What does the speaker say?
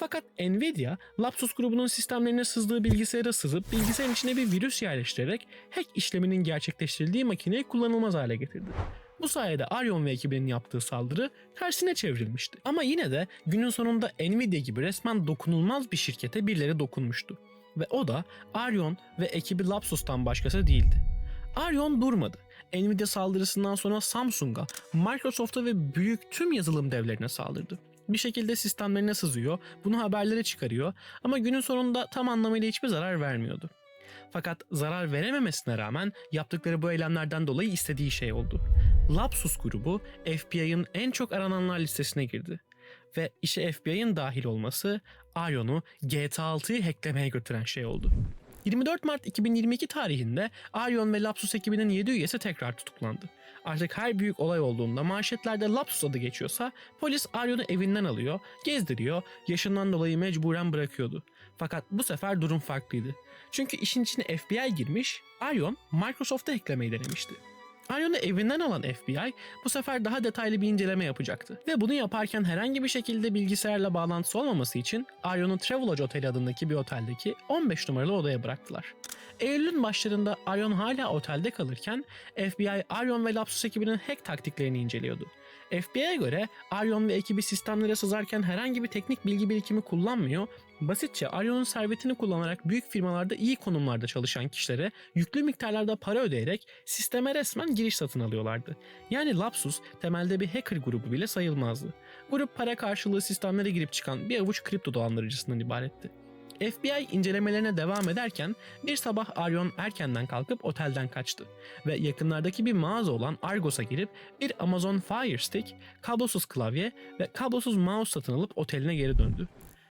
Fakat Nvidia, Lapsus grubunun sistemlerine sızdığı bilgisayara sızıp bilgisayarın içine bir virüs yerleştirerek hack işleminin gerçekleştirildiği makineyi kullanılmaz hale getirdi. Bu sayede Aryon ve ekibinin yaptığı saldırı tersine çevrilmişti. Ama yine de günün sonunda Nvidia gibi resmen dokunulmaz bir şirkete birileri dokunmuştu. Ve o da Aryon ve ekibi Lapsus'tan başkası değildi. Aryon durmadı. Nvidia saldırısından sonra Samsung'a, Microsoft'a ve büyük tüm yazılım devlerine saldırdı. Bir şekilde sistemlerine sızıyor, bunu haberlere çıkarıyor ama günün sonunda tam anlamıyla hiçbir zarar vermiyordu. Fakat zarar verememesine rağmen yaptıkları bu eylemlerden dolayı istediği şey oldu. Lapsus grubu FBI'ın en çok arananlar listesine girdi. Ve işe FBI'ın dahil olması Arion'u GTA 6'yı hacklemeye götüren şey oldu. 24 Mart 2022 tarihinde Arion ve Lapsus ekibinin 7 üyesi tekrar tutuklandı. Artık her büyük olay olduğunda manşetlerde Lapsus adı geçiyorsa polis Arion'u evinden alıyor, gezdiriyor, yaşından dolayı mecburen bırakıyordu. Fakat bu sefer durum farklıydı. Çünkü işin içine FBI girmiş, Arion Microsoft'a eklemeyi denemişti. Arion'u evinden alan FBI bu sefer daha detaylı bir inceleme yapacaktı. Ve bunu yaparken herhangi bir şekilde bilgisayarla bağlantısı olmaması için Arion'u Travelodge Oteli adındaki bir oteldeki 15 numaralı odaya bıraktılar. Eylül'ün başlarında Arion hala otelde kalırken FBI Arion ve Lapsus ekibinin hack taktiklerini inceliyordu. FBI'ye göre Arion ve ekibi sistemlere sızarken herhangi bir teknik bilgi birikimi kullanmıyor, basitçe Arion'un servetini kullanarak büyük firmalarda iyi konumlarda çalışan kişilere yüklü miktarlarda para ödeyerek sisteme resmen giriş satın alıyorlardı. Yani Lapsus temelde bir hacker grubu bile sayılmazdı. Grup para karşılığı sistemlere girip çıkan bir avuç kripto dolandırıcısından ibaretti. FBI incelemelerine devam ederken bir sabah Arion erkenden kalkıp otelden kaçtı ve yakınlardaki bir mağaza olan Argos'a girip bir Amazon Fire Stick, kablosuz klavye ve kablosuz mouse satın alıp oteline geri döndü.